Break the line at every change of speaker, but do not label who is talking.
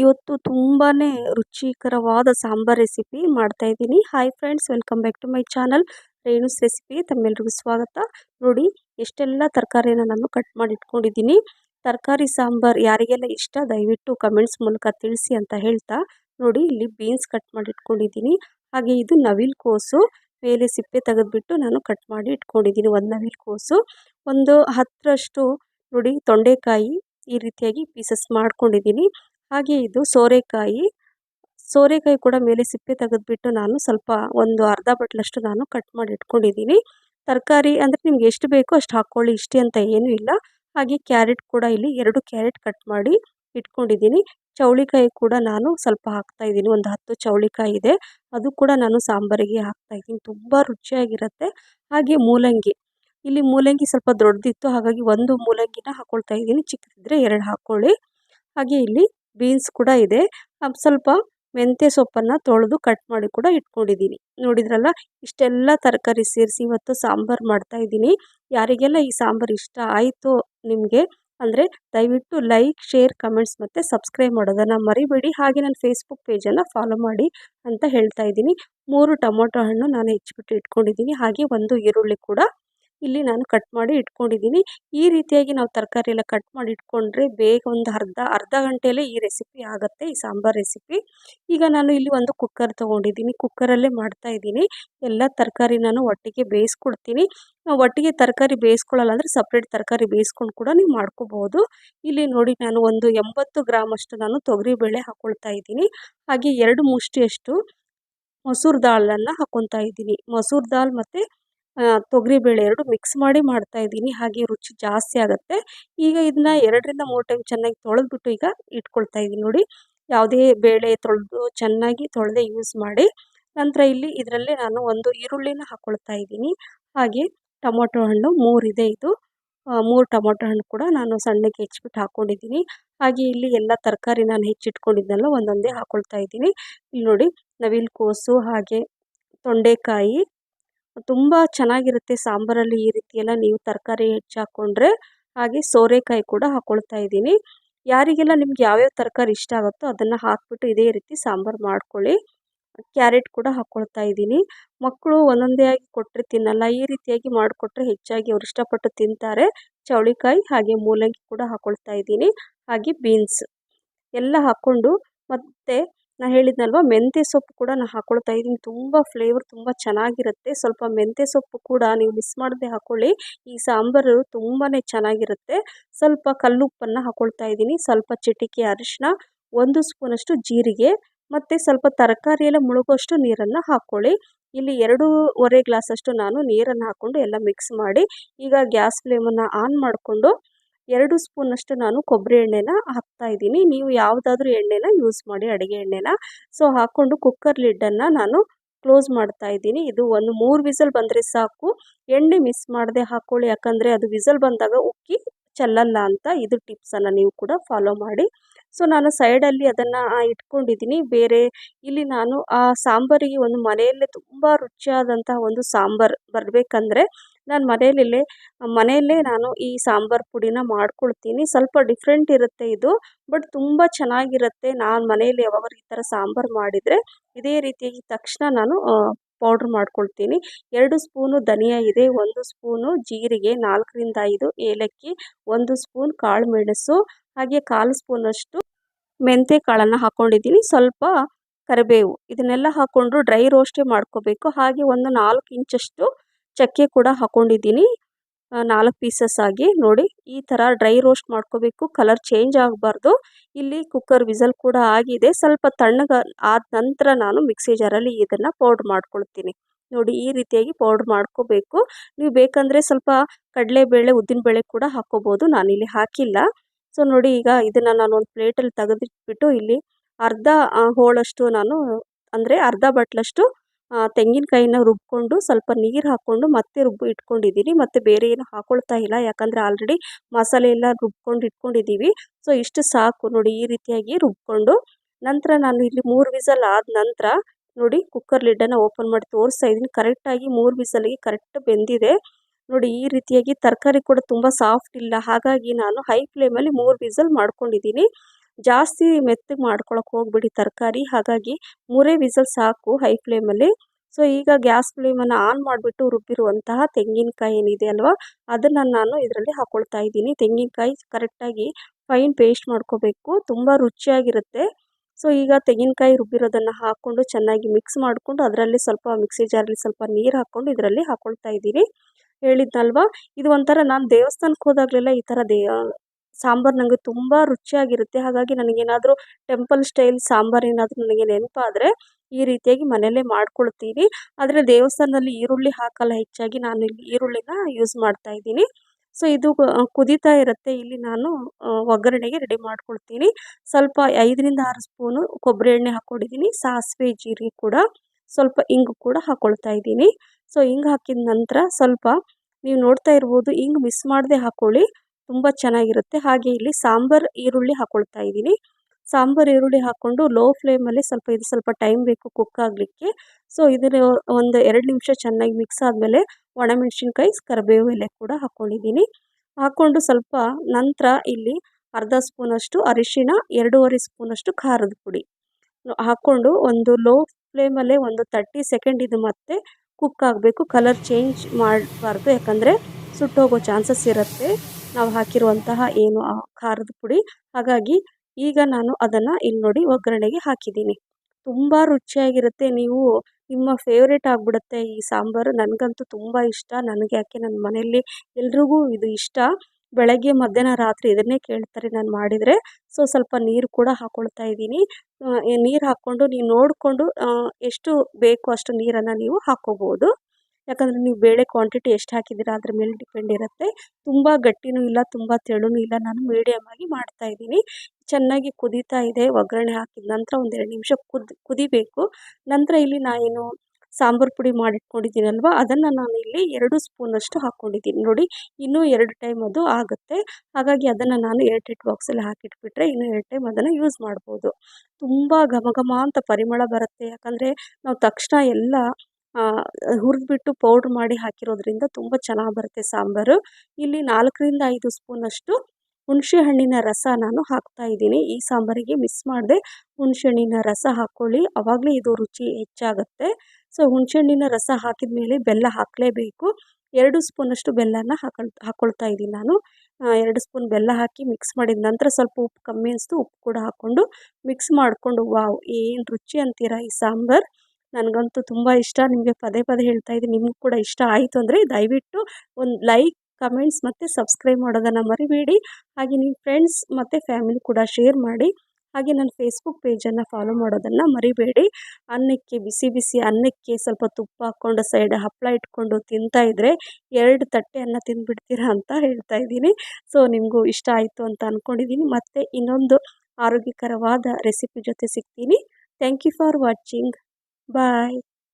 ಇವತ್ತು ತುಂಬಾ ರುಚಿಕರವಾದ ಸಾಂಬಾರ್ ರೆಸಿಪಿ ಮಾಡ್ತಾ ಇದ್ದೀನಿ. Hi friends welcome back to my channel Renu's recipe ತಮ್ಮೆಲ್ರಿಗೂ ಸ್ವಾಗತ. ನೋಡಿ, ಎಷ್ಟೆಲ್ಲ ತರಕಾರಿನ ನಾನು ಕಟ್ ಮಾಡಿ ಇಟ್ಕೊಂಡಿದ್ದೀನಿ ತರಕಾರಿ ಸಾಂಬಾರ್ ಯಾರಿಗೆಲ್ಲ ಇಷ್ಟ, ದಯವಿಟ್ಟು ಕಮೆಂಟ್ಸ್ ಮೂಲಕ ತಿಳಿಸಿ ಅಂತ ಹೇಳ್ತಾ, ನೋಡಿ, ಇಲ್ಲಿ ಬೀನ್ಸ್ ಕಟ್ ಮಾಡಿ ಇಟ್ಕೊಂಡಿದ್ದೀನಿ ಹಾಗೆ ಇದು ನವಿಲ್ ಕೋಸು. ಮೇಲೆ ಸಿಪ್ಪೆ ತೆಗೆದುಬಿಟ್ಟು ನಾನು ಕಟ್ ಮಾಡಿ ಇಟ್ಕೊಂಡಿದ್ದೀನಿ ಒಂದು ನವಿಲ್ ಕೋಸು. ಒಂದು ಹತ್ತರಷ್ಟು, ನೋಡಿ, ತೊಂಡೆಕಾಯಿ ಈ ರೀತಿಯಾಗಿ ಪೀಸಸ್ ಮಾಡ್ಕೊಂಡಿದ್ದೀನಿ. ಹಾಗೆ ಇದು ಸೋರೆಕಾಯಿ. ಸೋರೆಕಾಯಿ ಕೂಡ ಮೇಲೆ ಸಿಪ್ಪೆ ತೆಗೆದುಬಿಟ್ಟು ನಾನು ಸ್ವಲ್ಪ ಒಂದು ಅರ್ಧ ಬಟ್ಲಷ್ಟು ನಾನು ಕಟ್ ಮಾಡಿ ಇಟ್ಕೊಂಡಿದ್ದೀನಿ. ತರಕಾರಿ ಅಂದರೆ ನಿಮ್ಗೆ ಎಷ್ಟು ಬೇಕೋ ಅಷ್ಟು ಹಾಕ್ಕೊಳ್ಳಿ, ಇಷ್ಟೇ ಅಂತ ಏನೂ ಇಲ್ಲ. ಹಾಗೆ ಕ್ಯಾರೆಟ್ ಕೂಡ ಇಲ್ಲಿ ಎರಡು ಕ್ಯಾರೆಟ್ ಕಟ್ ಮಾಡಿ ಇಟ್ಕೊಂಡಿದ್ದೀನಿ. ಚೌಳಿಕಾಯಿ ಕೂಡ ನಾನು ಸ್ವಲ್ಪ ಹಾಕ್ತಾ ಇದ್ದೀನಿ. ಒಂದು ಹತ್ತು ಚೌಳಿಕಾಯಿ ಇದೆ. ಅದು ಕೂಡ ನಾನು ಸಾಂಬಾರಿಗೆ ಹಾಕ್ತಾ ಇದ್ದೀನಿ. ತುಂಬ ರುಚಿಯಾಗಿರುತ್ತೆ. ಹಾಗೆ ಮೂಲಂಗಿ. ಇಲ್ಲಿ ಮೂಲಂಗಿ ಸ್ವಲ್ಪ ದೊಡ್ಡದಿತ್ತು ಹಾಗಾಗಿ ಒಂದು ಮೂಲಂಗಿನ ಹಾಕ್ಕೊಳ್ತಾ ಇದ್ದೀನಿ. ಚಿಕ್ಕದಿದ್ದರೆ ಎರಡು ಹಾಕ್ಕೊಳ್ಳಿ ಹಾಗೆ ಇಲ್ಲಿ ಬೀನ್ಸ್ ಕೂಡ ಇದೆ. ಸ್ವಲ್ಪ ಮೆಂತ್ಯ ಸೊಪ್ಪನ್ನು ತೊಳೆದು ಕಟ್ ಮಾಡಿ ಕೂಡ ಇಟ್ಕೊಂಡಿದ್ದೀನಿ ನೋಡಿದ್ರಲ್ಲ, ಇಷ್ಟೆಲ್ಲ ತರಕಾರಿ ಸೇರಿಸಿ ಇವತ್ತು ಸಾಂಬಾರು ಮಾಡ್ತಾ ಇದ್ದೀನಿ ಯಾರಿಗೆಲ್ಲ ಈ ಸಾಂಬಾರು ಇಷ್ಟ ಆಯಿತು ನಿಮಗೆ, ಅಂದರೆ ದಯವಿಟ್ಟು ಲೈಕ್ ಶೇರ್ ಕಮೆಂಟ್ಸ್ ಮತ್ತು ಸಬ್ಸ್ಕ್ರೈಬ್ ಮಾಡೋದನ್ನು ಮರಿಬೇಡಿ. ಹಾಗೆ ನನ್ನ ಫೇಸ್ಬುಕ್ ಪೇಜನ್ನು ಫಾಲೋ ಮಾಡಿ ಅಂತ ಹೇಳ್ತಾ ಇದ್ದೀನಿ ಮೂರು ಟೊಮೊಟೊ ಹಣ್ಣು ನಾನು ಹೆಚ್ಚಿಬಿಟ್ಟು ಇಟ್ಕೊಂಡಿದ್ದೀನಿ ಹಾಗೆ ಒಂದು ಈರುಳ್ಳಿ ಕೂಡ ಇಲ್ಲಿ ನಾನು ಕಟ್ ಮಾಡಿ ಇಟ್ಕೊಂಡಿದ್ದೀನಿ. ಈ ರೀತಿಯಾಗಿ ನಾವು ತರಕಾರಿ ಎಲ್ಲ ಕಟ್ ಮಾಡಿ ಇಟ್ಕೊಂಡ್ರೆ ಬೇಗ ಒಂದು ಅರ್ಧ ಅರ್ಧ ಗಂಟೆಯಲ್ಲೇ ಈ ರೆಸಿಪಿ ಆಗುತ್ತೆ, ಈ ಸಾಂಬಾರ್ ರೆಸಿಪಿ ಈಗ ನಾನು ಇಲ್ಲಿ ಒಂದು ಕುಕ್ಕರ್ ತೊಗೊಂಡಿದ್ದೀನಿ. ಕುಕ್ಕರಲ್ಲೇ ಮಾಡ್ತಾ ಇದ್ದೀನಿ. ಎಲ್ಲ ತರಕಾರಿ ನಾನು ಒಟ್ಟಿಗೆ ಬೇಯಿಸ್ಕೊಡ್ತೀನಿ. ಒಟ್ಟಿಗೆ ತರಕಾರಿ ಬೇಯಿಸ್ಕೊಳ್ಳಲ್ಲ ಅಂದರೆ ಸಪ್ರೇಟ್ ತರಕಾರಿ ಬೇಯಿಸ್ಕೊಂಡು ಕೂಡ ನೀವು ಮಾಡ್ಕೋಬೋದು. ಇಲ್ಲಿ ನೋಡಿ ನಾನು ಒಂದು ಎಂಬತ್ತು ಗ್ರಾಮ್ ಅಷ್ಟು ನಾನು ತೊಗರಿಬೇಳೆ ಹಾಕ್ಕೊಳ್ತಾ ಇದ್ದೀನಿ. ಹಾಗೆ ಎರಡು ಮುಷ್ಟಿಯಷ್ಟು ಮೊಸರು ದಾಳನ್ನು ಹಾಕ್ಕೊತಾ ಇದ್ದೀನಿ. ಮೊಸರು ದಾಲ್ ಮತ್ತು ತೊಗರಿಬೇಳೆ ಎರಡು ಮಿಕ್ಸ್ ಮಾಡಿ ಮಾಡ್ತಾ ಇದ್ದೀನಿ. ಹಾಗೆ ರುಚಿ ಜಾಸ್ತಿ ಆಗುತ್ತೆ. ಈಗ ಇದನ್ನ ಎರಡರಿಂದ ಮೂರು ಟೈಮ್ ಚೆನ್ನಾಗಿ ತೊಳೆದ್ಬಿಟ್ಟು ಈಗ ಇಟ್ಕೊಳ್ತಾ ಇದ್ದೀನಿ ನೋಡಿ. ಯಾವುದೇ ಬೇಳೆ ತೊಳೆದು ಚೆನ್ನಾಗಿ ತೊಳೆದೇ ಯೂಸ್ ಮಾಡಿ ನಂತರ ಇಲ್ಲಿ ಇದರಲ್ಲಿ ನಾನು ಒಂದು ಈರುಳ್ಳಿನ ಹಾಕ್ಕೊಳ್ತಾ ಇದ್ದೀನಿ. ಹಾಗೆ ಟೊಮೊಟೊ ಹಣ್ಣು ಮೂರಿದೆ ಇದು ಮೂರು ಟೊಮೊಟೊ ಹಣ್ಣು ಕೂಡ ನಾನು ಸಣ್ಣಕ್ಕೆ ಹೆಚ್ಚಿಬಿಟ್ಟು ಹಾಕ್ಕೊಂಡಿದ್ದೀನಿ ಹಾಗೆ ಇಲ್ಲಿ ಎಲ್ಲ ತರಕಾರಿ ನಾನು ಹೆಚ್ಚಿಟ್ಕೊಂಡಿದ್ದೆಲ್ಲ ಒಂದೊಂದೇ ಹಾಕ್ಕೊಳ್ತಾ ಇದ್ದೀನಿ. ಇಲ್ಲಿ ನೋಡಿ, ನವಿಲು ಕೋಸು ಹಾಗೆ ತೊಂಡೆಕಾಯಿ ತುಂಬ ಚೆನ್ನಾಗಿರುತ್ತೆ ಸಾಂಬಾರಲ್ಲಿ ಈ ರೀತಿಯೆಲ್ಲ ನೀವು ತರಕಾರಿ ಹೆಚ್ಚು ಹಾಕ್ಕೊಂಡ್ರೆ ಹಾಗೆ ಸೋರೆಕಾಯಿ ಕೂಡ ಹಾಕ್ಕೊಳ್ತಾ ಇದ್ದೀನಿ. ಯಾರಿಗೆಲ್ಲ ನಿಮ್ಗೆ ಯಾವ್ಯಾವ ತರಕಾರಿ ಇಷ್ಟ ಆಗುತ್ತೋ ಅದನ್ನು ಹಾಕ್ಬಿಟ್ಟು ಇದೇ ರೀತಿ ಸಾಂಬಾರು ಮಾಡ್ಕೊಳ್ಳಿ. ಕ್ಯಾರೆಟ್ ಕೂಡ ಹಾಕ್ಕೊಳ್ತಾ ಇದ್ದೀನಿ. ಮಕ್ಕಳು ಒಂದೊಂದೇ ಆಗಿ ಕೊಟ್ಟರೆ ತಿನ್ನಲ್ಲ, ಈ ರೀತಿಯಾಗಿ ಮಾಡಿಕೊಟ್ರೆ ಹೆಚ್ಚಾಗಿ ಅವ್ರು ಇಷ್ಟಪಟ್ಟು ತಿಂತಾರೆ. ಚೌಳಿಕಾಯಿ ಹಾಗೆ ಮೂಲಂಗಿ ಕೂಡ ಹಾಕ್ಕೊಳ್ತಾ ಇದ್ದೀನಿ. ಹಾಗೆ ಬೀನ್ಸ್ ಎಲ್ಲ ಹಾಕ್ಕೊಂಡು ಮತ್ತು ನಾನು ಹೇಳಿದ್ನಲ್ವ, ಮೆಂತ್ಯ ಸೊಪ್ಪು ಕೂಡ ನಾನು ಹಾಕ್ಕೊಳ್ತಾ ಇದ್ದೀನಿ. ತುಂಬ ಫ್ಲೇವರ್ ತುಂಬ ಚೆನ್ನಾಗಿರುತ್ತೆ. ಸ್ವಲ್ಪ ಮೆಂತ್ಯ ಸೊಪ್ಪು ಕೂಡ ನೀವು ಮಿಸ್ ಮಾಡದೆ ಹಾಕ್ಕೊಳ್ಳಿ ಈ ಸಾಂಬಾರು ತುಂಬಾ ಚೆನ್ನಾಗಿರುತ್ತೆ. ಸ್ವಲ್ಪ ಕಲ್ಲುಪ್ಪನ್ನು ಹಾಕ್ಕೊಳ್ತಾ ಇದ್ದೀನಿ. ಸ್ವಲ್ಪ ಚಿಟಿಕೆ ಅರಿಶಿನ ಒಂದು ಸ್ಪೂನಷ್ಟು ಜೀರಿಗೆ, ಮತ್ತು ಸ್ವಲ್ಪ ತರಕಾರಿ ಎಲ್ಲ ಮುಳುಗೋಷ್ಟು ನೀರನ್ನು ಹಾಕ್ಕೊಳ್ಳಿ ಇಲ್ಲಿ ಎರಡೂವರೆ ಗ್ಲಾಸಷ್ಟು ನಾನು ನೀರನ್ನು ಹಾಕ್ಕೊಂಡು ಎಲ್ಲ ಮಿಕ್ಸ್ ಮಾಡಿ, ಈಗ ಗ್ಯಾಸ್ ಫ್ಲೇಮನ್ನು ಆನ್ ಮಾಡಿಕೊಂಡು ಎರಡು ಸ್ಪೂನಷ್ಟು ನಾನು ಕೊಬ್ಬರಿ ಎಣ್ಣೆನ ಹಾಕ್ತಾ ಇದ್ದೀನಿ. ನೀವು ಯಾವುದಾದ್ರೂ ಎಣ್ಣೆನ ಯೂಸ್ ಮಾಡಿ ಅಡುಗೆ ಎಣ್ಣೆನ. ಸೊ ಹಾಕ್ಕೊಂಡು ಕುಕ್ಕರ್ ಲಿಡ್ಡನ್ನು ನಾನು ಕ್ಲೋಸ್ ಮಾಡ್ತಾ ಇದ್ದೀನಿ. ಇದು ಒಂದು ಮೂರು ವಿಸಲ್ ಬಂದರೆ ಸಾಕು. ಎಣ್ಣೆ ಮಿಸ್ ಮಾಡದೆ ಹಾಕ್ಕೊಳ್ಳಿ ಯಾಕಂದರೆ ಅದು ವಿಸಲ್ ಬಂದಾಗ ಉಕ್ಕಿ ಚೆಲ್ಲಲ್ಲ ಅಂತ ಇದು ಟಿಪ್ಸನ್ನು ನೀವು ಕೂಡ ಫಾಲೋ ಮಾಡಿ. ಸೊ ನಾನು ಸೈಡಲ್ಲಿ ಅದನ್ನು ಇಟ್ಕೊಂಡಿದ್ದೀನಿ. ಬೇರೆ ಇಲ್ಲಿ ನಾನು ಆ ಸಾಂಬಾರಿಗೆ ಒಂದು ಮನೆಯಲ್ಲೇ ತುಂಬ ರುಚಿಯಾದಂತಹ ಒಂದು ಸಾಂಬಾರು ಬರಬೇಕಂದ್ರೆ ನಾನು ಮನೆಯಲ್ಲೇ ಮನೆಯಲ್ಲೇ ನಾನು ಈ ಸಾಂಬಾರು ಪುಡಿನ ಮಾಡ್ಕೊಳ್ತೀನಿ. ಸ್ವಲ್ಪ ಡಿಫ್ರೆಂಟ್ ಇರುತ್ತೆ ಇದು ಬಟ್ ತುಂಬ ಚೆನ್ನಾಗಿರುತ್ತೆ. ನಾನು ಮನೆಯಲ್ಲಿ ಯಾವಾಗ ಈ ಥರ ಸಾಂಬಾರು ಮಾಡಿದರೆ, ಇದೇ ರೀತಿಯಾಗಿ ತಕ್ಷಣ ನಾನು ಪೌಡ್ರ್ ಮಾಡ್ಕೊಳ್ತೀನಿ. ಎರಡು ಸ್ಪೂನು ಧನಿಯಾ ಇದೆ, ಒಂದು ಸ್ಪೂನು ಜೀರಿಗೆ, ನಾಲ್ಕರಿಂದ ಐದು ಏಲಕ್ಕಿ, ಒಂದು ಸ್ಪೂನ್ ಕಾಳು ಮೆಣಸು ಹಾಗೆ ಕಾಲು ಸ್ಪೂನಷ್ಟು ಮೆಂತ್ಯ ಕಾಳನ್ನು ಹಾಕ್ಕೊಂಡಿದ್ದೀನಿ ಸ್ವಲ್ಪ ಕರಿಬೇವು, ಇದನ್ನೆಲ್ಲ ಹಾಕ್ಕೊಂಡು ಡ್ರೈ ರೋಸ್ಟೇ ಮಾಡ್ಕೋಬೇಕು. ಹಾಗೆ ಒಂದು ನಾಲ್ಕು ಇಂಚಷ್ಟು ಚಕ್ಕೆ ಕೂಡ ಹಾಕೊಂಡಿದ್ದೀನಿ. ನಾಲ್ಕು ಪೀಸಸ್ ಆಗಿ ನೋಡಿ. ಈ ಥರ ಡ್ರೈ ರೋಸ್ಟ್ ಮಾಡ್ಕೋಬೇಕು. ಕಲರ್ ಚೇಂಜ್ ಆಗಬಾರ್ದು. ಇಲ್ಲಿ ಕುಕ್ಕರ್ ವಿಸಲ್ ಕೂಡ ಆಗಿದೆ. ಸ್ವಲ್ಪ ತಣ್ಣಗೆ ಆದ ನಂತರ ನಾನು ಮಿಕ್ಸಿ ಜಾರಲ್ಲಿ ಇದನ್ನು ಪೌಡ್ರ್ ಮಾಡ್ಕೊಳ್ತೀನಿ. ನೋಡಿ, ಈ ರೀತಿಯಾಗಿ ಪೌಡ್ರ್ ಮಾಡ್ಕೋಬೇಕು. ನೀವು ಬೇಕಂದರೆ ಸ್ವಲ್ಪ ಕಡಲೆಬೇಳೆ, ಉದ್ದಿನಬೇಳೆ ಕೂಡ ಹಾಕ್ಕೋಬೋದು ನಾನಿಲ್ಲಿ ಹಾಕಿಲ್ಲ. ಸೊ ನೋಡಿ, ಈಗ ಇದನ್ನು ನಾನು ಒಂದು ಪ್ಲೇಟಲ್ಲಿ ತೆಗೆದಿಟ್ಬಿಟ್ಟು ಇಲ್ಲಿ ಅರ್ಧ ಹೋಳಷ್ಟು ನಾನು, ಅಂದರೆ ಅರ್ಧ ಬಟ್ಲಷ್ಟು ತೆಂಗಿನಕಾಯಿನ ರುಬ್ಕೊಂಡು ಸ್ವಲ್ಪ ನೀರು ಹಾಕ್ಕೊಂಡು ಮತ್ತೆ ರುಬ್ಬಿ ಇಟ್ಕೊಂಡಿದ್ದೀನಿ ಮತ್ತು ಬೇರೆ ಏನು ಹಾಕೊಳ್ತಾ ಇಲ್ಲ. ಯಾಕಂದರೆ ಆಲ್ರೆಡಿ ಮಸಾಲೆ ಎಲ್ಲ ರುಬ್ಕೊಂಡು ಇಟ್ಕೊಂಡಿದ್ದೀವಿ ಸೊ ಇಷ್ಟು ಸಾಕು. ನೋಡಿ, ಈ ರೀತಿಯಾಗಿ ರುಬ್ಕೊಂಡು ನಂತರ ನಾನು ಇಲ್ಲಿ ಮೂರು ವಿಸಲ್ ಆದ ನಂತರ ನೋಡಿ ಕುಕ್ಕರ್ ಲಿಡ್ಡನ್ನು ಓಪನ್ ಮಾಡಿ ತೋರಿಸ್ತಾ ಇದ್ದೀನಿ. ಕರೆಕ್ಟಾಗಿ ಮೂರು ವಿಸಲಿಗೆ ಕರೆಕ್ಟ್ ಬೆಂದಿದೆ. ನೋಡಿ, ಈ ರೀತಿಯಾಗಿ ತರಕಾರಿ ಕೂಡ ತುಂಬ ಸಾಫ್ಟ್ ಇಲ್ಲ. ಹಾಗಾಗಿ ನಾನು ಹೈ ಫ್ಲೇಮಲ್ಲಿ ಮೂರು ವಿಸಲ್ ಮಾಡ್ಕೊಂಡಿದ್ದೀನಿ ಜಾಸ್ತಿ ಮೆತ್ತಗೆ ಮಾಡ್ಕೊಳಕ್ಕೆ ಹೋಗ್ಬೇಡಿ ತರಕಾರಿ. ಹಾಗಾಗಿ ಮೂರೇ ವಿಸಲ್ ಸಾಕು ಹೈ ಫ್ಲೇಮಲ್ಲಿ ಸೊ ಈಗ ಗ್ಯಾಸ್ ಫ್ಲೇಮನ್ನು ಆನ್ ಮಾಡಿಬಿಟ್ಟು ರುಬ್ಬಿರುವಂತಹ ತೆಂಗಿನಕಾಯಿ ಏನಿದೆ ಅಲ್ವಾ, ಅದನ್ನು ನಾನು ಇದರಲ್ಲಿ ಹಾಕ್ಕೊಳ್ತಾ ಇದ್ದೀನಿ. ತೆಂಗಿನಕಾಯಿ ಕರೆಕ್ಟಾಗಿ ಫೈನ್ ಪೇಸ್ಟ್ ಮಾಡ್ಕೋಬೇಕು. ತುಂಬ ರುಚಿಯಾಗಿರುತ್ತೆ. ಸೊ ಈಗ ತೆಂಗಿನಕಾಯಿ ರುಬ್ಬಿರೋದನ್ನು ಹಾಕ್ಕೊಂಡು ಚೆನ್ನಾಗಿ ಮಿಕ್ಸ್ ಮಾಡಿಕೊಂಡು ಅದರಲ್ಲಿ ಸ್ವಲ್ಪ ಮಿಕ್ಸಿ ಜಾರಲ್ಲಿ ಸ್ವಲ್ಪ ನೀರು ಹಾಕ್ಕೊಂಡು ಇದರಲ್ಲಿ ಹಾಕ್ಕೊಳ್ತಾ ಇದ್ದೀನಿ. ಹೇಳಿದ್ನಲ್ವಾ? ಇದು ಒಂಥರ ನಾನು ದೇವಸ್ಥಾನಕ್ಕೆ ಹೋದಾಗಲೆಲ್ಲ ಈ ಥರ ದೇ ಸಾಂಬಾರು ನನಗೆ ತುಂಬ ರುಚಿಯಾಗಿರುತ್ತೆ. ಹಾಗಾಗಿ ನನಗೇನಾದರೂ ಟೆಂಪಲ್ ಸ್ಟೈಲ್ ಸಾಂಬಾರು ಏನಾದರೂ ನನಗೆ ನೆನಪಾದರೆ ಈ ರೀತಿಯಾಗಿ ಮನೆಯಲ್ಲೇ ಮಾಡ್ಕೊಳ್ತೀನಿ. ಆದರೆ ದೇವಸ್ಥಾನದಲ್ಲಿ ಈರುಳ್ಳಿ ಹಾಕಲ್ಲ ಹೆಚ್ಚಾಗಿ, ನಾನು ಇಲ್ಲಿ ಈರುಳ್ಳಿನ ಯೂಸ್ ಮಾಡ್ತಾ ಇದ್ದೀನಿ. ಸೊ ಇದು ಕುದೀತಾ ಇರುತ್ತೆ. ಇಲ್ಲಿ ನಾನು ಒಗ್ಗರಣೆಗೆ ರೆಡಿ ಮಾಡ್ಕೊಳ್ತೀನಿ. ಸ್ವಲ್ಪ ಐದರಿಂದ ಆರು ಸ್ಪೂನು ಕೊಬ್ಬರಿ ಎಣ್ಣೆ ಹಾಕ್ಕೊಂಡಿದ್ದೀನಿ ಸಾಸಿವೆ ಜೀರಿಗೆ ಕೂಡ ಸ್ವಲ್ಪ ಇಂಗು ಕೂಡ ಹಾಕ್ಕೊಳ್ತಾ ಇದ್ದೀನಿ. ಸೊ ಹಿಂಗೆ ಹಾಕಿದ ನಂತರ ಸ್ವಲ್ಪ, ನೀವು ನೋಡ್ತಾ ಇರ್ಬೋದು ಹಿಂಗೆ ಮಿಸ್ ಮಾಡದೆ ಹಾಕ್ಕೊಳ್ಳಿ ತುಂಬ ಚೆನ್ನಾಗಿರುತ್ತೆ. ಹಾಗೆ ಇಲ್ಲಿ ಸಾಂಬಾರು ಈರುಳ್ಳಿ ಹಾಕ್ಕೊಳ್ತಾ ಇದ್ದೀನಿ. ಸಾಂಬಾರು ಈರುಳ್ಳಿ ಹಾಕ್ಕೊಂಡು ಲೋ ಫ್ಲೇಮಲ್ಲಿ ಸ್ವಲ್ಪ ಇದು ಸ್ವಲ್ಪ ಟೈಮ್ ಬೇಕು ಕುಕ್ ಆಗಲಿಕ್ಕೆ. ಸೊ ಇದನ್ನು ಒಂದು ಎರಡು ನಿಮಿಷ ಚೆನ್ನಾಗಿ ಮಿಕ್ಸ್ ಆದಮೇಲೆ ಒಣಮೆಣಸಿನ್ಕಾಯಿ, ಕರಿಬೇವು ಎಲೆ ಕೂಡ ಹಾಕ್ಕೊಂಡಿದ್ದೀನಿ ಹಾಕ್ಕೊಂಡು ಸ್ವಲ್ಪ ನಂತರ ಇಲ್ಲಿ ಅರ್ಧ ಸ್ಪೂನಷ್ಟು ಅರಿಶಿನ ಎರಡೂವರೆ ಸ್ಪೂನಷ್ಟು ಖಾರದ ಪುಡಿ. ಹಾಕ್ಕೊಂಡು ಒಂದು ಲೋ ಫ್ಲೇಮಲ್ಲೇ ಒಂದು ತರ್ಟಿ ಸೆಕೆಂಡ್ ಇದು ಮತ್ತೆ ಕುಕ್ ಆಗಬೇಕು. ಕಲರ್ ಚೇಂಜ್ ಮಾಡಬಾರ್ದು. ಯಾಕಂದರೆ ಸುಟ್ಟೋಗೋ ಚಾನ್ಸಸ್ ಇರುತ್ತೆ. ನಾವು ಹಾಕಿರುವಂತಹ ಏನು ಖಾರದ ಪುಡಿ. ಹಾಗಾಗಿ ಈಗ ನಾನು ಅದನ್ನು ಇಲ್ಲಿ ನೋಡಿ ಒಗ್ಗರಣೆಗೆ ಹಾಕಿದ್ದೀನಿ. ತುಂಬ ರುಚಿಯಾಗಿರುತ್ತೆ. ನೀವು ನಿಮ್ಮ ಫೇವ್ರೇಟ್ ಆಗಿಬಿಡುತ್ತೆ ಈ ಸಾಂಬಾರು. ನನಗಂತೂ ತುಂಬ ಇಷ್ಟ. ನನಗೆ ಯಾಕೆ ನನ್ನ ಮನೆಯಲ್ಲಿ ಎಲ್ರಿಗೂ ಇದು ಇಷ್ಟ. ಬೆಳಗ್ಗೆ, ಮಧ್ಯಾಹ್ನ, ರಾತ್ರಿ ಇದನ್ನೇ ಕೇಳ್ತಾರೆ ನಾನು ಮಾಡಿದರೆ. ಸೊ, ಸ್ವಲ್ಪ ನೀರು ಕೂಡ ಹಾಕ್ಕೊಳ್ತಾ ಇದ್ದೀನಿ. ನೀರು ಹಾಕ್ಕೊಂಡು ನೀವು ನೋಡಿಕೊಂಡು ಎಷ್ಟು ಬೇಕು ಅಷ್ಟು ನೀರನ್ನು ನೀವು ಹಾಕ್ಕೋಬೋದು ಯಾಕಂದರೆ ನೀವು ಬೇಳೆ ಕ್ವಾಂಟಿಟಿ ಎಷ್ಟು ಹಾಕಿದ್ದೀರ ಅದ್ರ ಮೇಲೆ ಡಿಪೆಂಡ್ ಇರುತ್ತೆ. ತುಂಬ ಗಟ್ಟಿನೂ ಇಲ್ಲ, ತುಂಬ ತೆಳುನೂ ಇಲ್ಲ. ನಾನು ಮೀಡಿಯಮ್ ಮಾಡ್ತಾ ಇದ್ದೀನಿ. ಚೆನ್ನಾಗಿ ಕುದೀತಾ ಇದೆ. ಒಗ್ಗರಣೆ ಹಾಕಿದ ನಂತರ ಒಂದೆರಡು ನಿಮಿಷ ಕುದ್, ಕುದಿಬೇಕು. ನಂತರ ಇಲ್ಲಿ ನಾನು ಸಾಂಬಾರು ಪುಡಿ ಮಾಡಿಟ್ಕೊಂಡಿದ್ದೀನಲ್ವ? ಅದನ್ನು ನಾನು ಇಲ್ಲಿ ಎರಡು ಸ್ಪೂನಷ್ಟು ಹಾಕ್ಕೊಂಡಿದ್ದೀನಿ ನೋಡಿ, ಇನ್ನೂ ಎರಡು ಟೈಮ್ ಅದು ಆಗುತ್ತೆ. ಹಾಗಾಗಿ ಅದನ್ನು ನಾನು ಏರ್ಟೈಟ್ ಬಾಕ್ಸಲ್ಲಿ ಹಾಕಿಟ್ಬಿಟ್ರೆ ಇನ್ನೂ ಎರಡು ಟೈಮ್ ಅದನ್ನು ಯೂಸ್ ಮಾಡ್ಬೋದು. ತುಂಬ ಘಮ ಘಮ ಅಂತ ಪರಿಮಳ ಬರುತ್ತೆ. ಯಾಕಂದರೆ ನಾವು ತಕ್ಷಣ ಎಲ್ಲ ಹುರಿದ್ಬಿಟ್ಟು ಪೌಡ್ರ್ ಮಾಡಿ ಹಾಕಿರೋದ್ರಿಂದ ತುಂಬ ಚೆನ್ನಾಗಿ ಬರುತ್ತೆ ಸಾಂಬಾರು. ಇಲ್ಲಿ ನಾಲ್ಕರಿಂದ ಐದು ಸ್ಪೂನಷ್ಟು ಹುಣಸೆ ಹಣ್ಣಿನ ರಸ ನಾನು ಹಾಕ್ತಾ ಇದ್ದೀನಿ. ಈ ಸಾಂಬಾರಿಗೆ ಮಿಸ್ ಮಾಡದೆ. ಹುಣಸೆ ಹಣ್ಣಿನ ರಸ ಹಾಕ್ಕೊಳ್ಳಿ ಅವಾಗಲೇ ಇದು ರುಚಿ ಹೆಚ್ಚಾಗುತ್ತೆ. ಸೊ ಹುಣಸೆ ಹಣ್ಣಿನ ರಸ ಹಾಕಿದ ಮೇಲೆ ಬೆಲ್ಲ ಹಾಕಲೇಬೇಕು. ಎರಡು ಸ್ಪೂನಷ್ಟು ಬೆಲ್ಲನ ಹಾಕೊಳ್ ಹಾಕ್ಕೊಳ್ತಾ ಇದ್ದೀನಿ ನಾನು. ಎರಡು ಸ್ಪೂನ್ ಬೆಲ್ಲ ಹಾಕಿ ಮಿಕ್ಸ್ ಮಾಡಿದ ನಂತರ ಸ್ವಲ್ಪ ಉಪ್ಪು ಕಮ್ಮಿ ಅನಿಸ್ತು, ಉಪ್ಪು ಕೂಡ ಹಾಕ್ಕೊಂಡು ಮಿಕ್ಸ್ ಮಾಡಿಕೊಂಡು, ವಾವ್, ಏನು ರುಚಿ ಅಂತೀರಾ ಈ ಸಾಂಬಾರು? ನನಗಂತೂ ತುಂಬ ಇಷ್ಟ. ನಿಮಗೆ ಪದೇ ಪದೇ ಹೇಳ್ತಾ ಇದ್ದೀನಿ. ನಿಮಗೂ ಕೂಡ ಇಷ್ಟ ಆಯಿತು ಅಂದರೆ ದಯವಿಟ್ಟು ಒಂದು ಲೈಕ್, ಕಮೆಂಟ್ಸ್ ಮತ್ತು ಸಬ್ಸ್ಕ್ರೈಬ್ ಮಾಡೋದನ್ನು ಮರಿಬೇಡಿ. ಹಾಗೆ ನಿಮ್ಮ ಫ್ರೆಂಡ್ಸ್ ಮತ್ತು ಫ್ಯಾಮಿಲಿ ಕೂಡ ಶೇರ್ ಮಾಡಿ. ಹಾಗೆ ನನ್ನ ಫೇಸ್ಬುಕ್ ಪೇಜನ್ನು ಫಾಲೋ ಮಾಡೋದನ್ನು ಮರಿಬೇಡಿ. ಅನ್ನಕ್ಕೆ ಬಿಸಿ ಬಿಸಿ ಅನ್ನಕ್ಕೆ ಸ್ವಲ್ಪ ತುಪ್ಪ ಹಾಕ್ಕೊಂಡು ಸೈಡ್ ಹಪ್ಪಳ ಇಟ್ಕೊಂಡು ತಿಂತಾಯಿದ್ರೆ ಎರಡು ತಟ್ಟೆ ಅನ್ನ ತಿಂದುಬಿಡ್ತೀರಾ ಅಂತ ಹೇಳ್ತಾ ಇದ್ದೀನಿ. ಸೊ, ನಿಮಗೂ ಇಷ್ಟ ಆಯಿತು ಅಂತ ಅಂದ್ಕೊಂಡಿದ್ದೀನಿ ಮತ್ತು ಇನ್ನೊಂದು ಆರೋಗ್ಯಕರವಾದ ರೆಸಿಪಿ ಜೊತೆ ಸಿಗ್ತೀನಿ. Thank you for watching Bye.